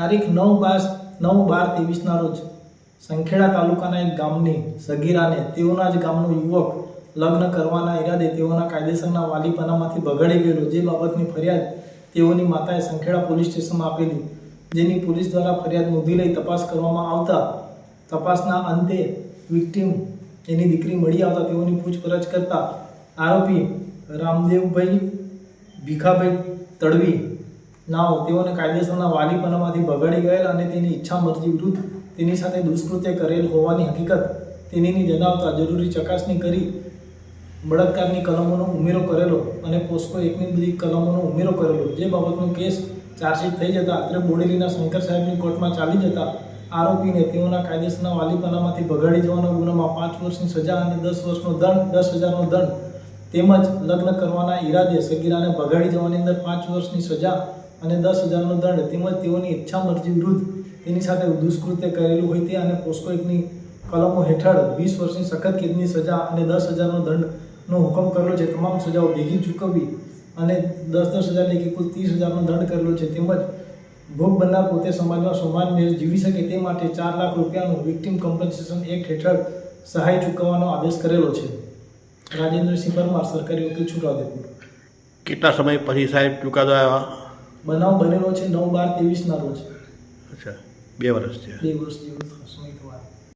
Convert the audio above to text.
તારીખ નવ બાર નવ બાર ત્રેવીસના રોજ સંખેડા તાલુકાના એક ગામની સગીરાને તેઓના જ ગામનો યુવક લગ્ન કરવાના ઈરાદે તેઓના કાયદેસરના વાલીપનામાંથી બગાડી ગયેલો. જે બાબતની ફરિયાદ તેઓની માતાએ સંખેડા પોલીસ સ્ટેશનમાં આપેલી. જેની પોલીસ દ્વારા ફરિયાદ નોંધી લઈ તપાસ કરવામાં આવતા તપાસના અંતે વિક્ટીમ એની દીકરી મળી આવતા તેઓની પૂછપરછ કરતા આરોપી રામદેવભાઈ ભીખાભાઈ તડવી નાઓ તેઓને કાયદેસરના વાલીપનામાંથી બગાડી ગયેલ અને તેની ઈચ્છા મરજી વિરુદ્ધ તેની સાથે દુષ્કૃત્ય કરેલ હોવાની હકીકત તેનીની જણાવતા જરૂરી ચકાસણી કરી બળાત્કારની કલમોનો ઉમેરો કરેલો અને પોસ્કો એકની બધી કલમોનો ઉમેરો કરેલો. જે બાબતનો કેસ ચાર્જશીટ થઈ જતા અત્રે બોડેલીના શંકર સાહેબની કોર્ટમાં ચાલી જતા આરોપીને તેઓના કાયદેસરના વાલીપનામાંથી બગાડી જવાના ગુનામાં પાંચ વર્ષની સજા અને દસ વર્ષનો દંડ, દસ હજારનો દંડ તેમજ લગ્ન કરવાના ઈરાદે સગીરાને બગાડી જવાની અંદર પાંચ વર્ષની સજા અને દસ હજારનો દંડ. તેમજ તેઓની ઈચ્છા મરજી વિરુદ્ધ તેની સાથે દુષ્કૃત્ય કરેલું હોય તે અને પોસ્કો એકની કલમો હેઠળ વીસ વર્ષની સખત કેદની સજા અને દસ હજારનો દંડનો હુકમ કરેલો છે. તમામ સજાઓ ભેગી ચૂકવવી અને દસ દસ હજાર લેખે કુલ ત્રીસ હજારનો દંડ કરેલો છે. તેમજ ભોગ બનનાર પોતે સમાજમાં સમાન જીવી શકે તે માટે ચાર લાખ રૂપિયાનું વિક્ટિમ કમ્પન્સેશન એક્ટ હેઠળ સહાય ચૂકવવાનો આદેશ કરેલો છે. રાજેન્દ્રસિંહ પરમાર, સરકારી વકીલ છોટાઉદેપુર કેટલા સમય પછી સાહેબ ચુકાદો આવ્યા બનાવ બનેલો છે નવ બાર ત્રેવીસના રોજ. અચ્છા બે વર્ષ છે બે વર્ષ જેવું થવા